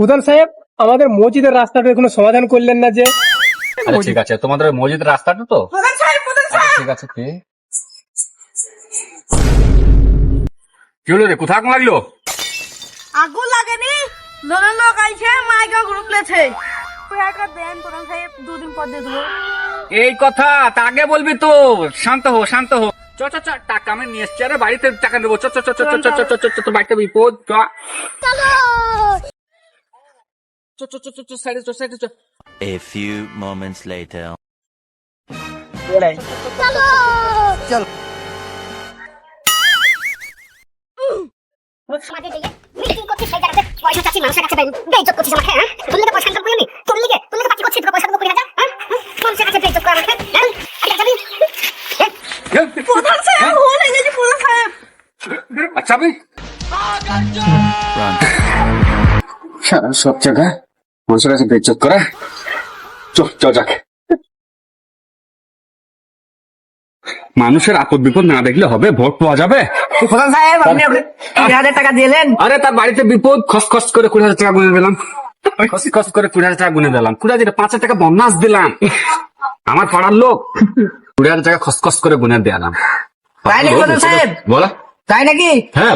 প্রধান সাহেব আমাদের মসজিদের রাস্তাটা কোনো সমাধান করলেন না যে আচ্ছা ঠিক আছে তোমাদের ওই মসজিদের রাস্তাটা তো আচ্ছা, ঠিক আছে কে কি হলো রে কোথা আগুন লাগল আগুন লাগেনি দলের লোক আইছে মাইকা গ্রুপ লেছে টাকা দেন প্রধান সাহেব দুদিন পর দিয়ে দেবো এই কথা তা আগে বলবি তো শান্ত হো শান্ত হো চ চ চ টাকা আমি নিয়ে এসছি আরে বাড়িতে টাকা দেবো চ চ চ চ চ চ চ চ চ চ বাড়িতে বিপদ চ চ চ চ চ চ সাইডে চ সাইডে চ। A few moments later. সমাজে গিয়ে মিটিং করছিস সেই জায়গাতে পয়সা চাচ্ছি মানুষের কাছে বেইজ্জত করছিস আমাকে হ্যাঁ? তোর লিগে পয়সা ইনকাম করি আমি তোর লিগে তোর লিগে পার্টি করছিস তোর পয়সা দেবো কুড়ি হাজার হ্যাঁ? মানুষের কাছে বেইজ্জত করে আমাকে হ্যাঁ? আচ্ছা যাবি। প্রধান সাহেব ভুল হয়ে গেছে প্রধান সাহেব। আচ্ছা আমি সব জায়গায়? মানুষের কাছে বেচত করা। চ চ যাক। মানুষের আপদ বিপদ না দেখলে হবে ভোট পাওয়া যাবে। প্রধান সাহেব আপনি আপনি কুড়ি হাজার টাকা দিলেন। আরে তার বাড়িতে বিপদ খস খস করে কুড়ি হাজার টাকা গুনে দিলাম। খস খস করে কুড়ি হাজার টাকা গুনে দিলাম। কুড়ি হাজার পাঁচ হাজার টাকা বন্যাস দিলাম। আমার পাড়ার লোক। কুড়ি হাজার টাকা খস খস করে গুনে দিলাম তাই নাকি প্রধান সাহেব? বলো। তাই নাকি? হ্যাঁ।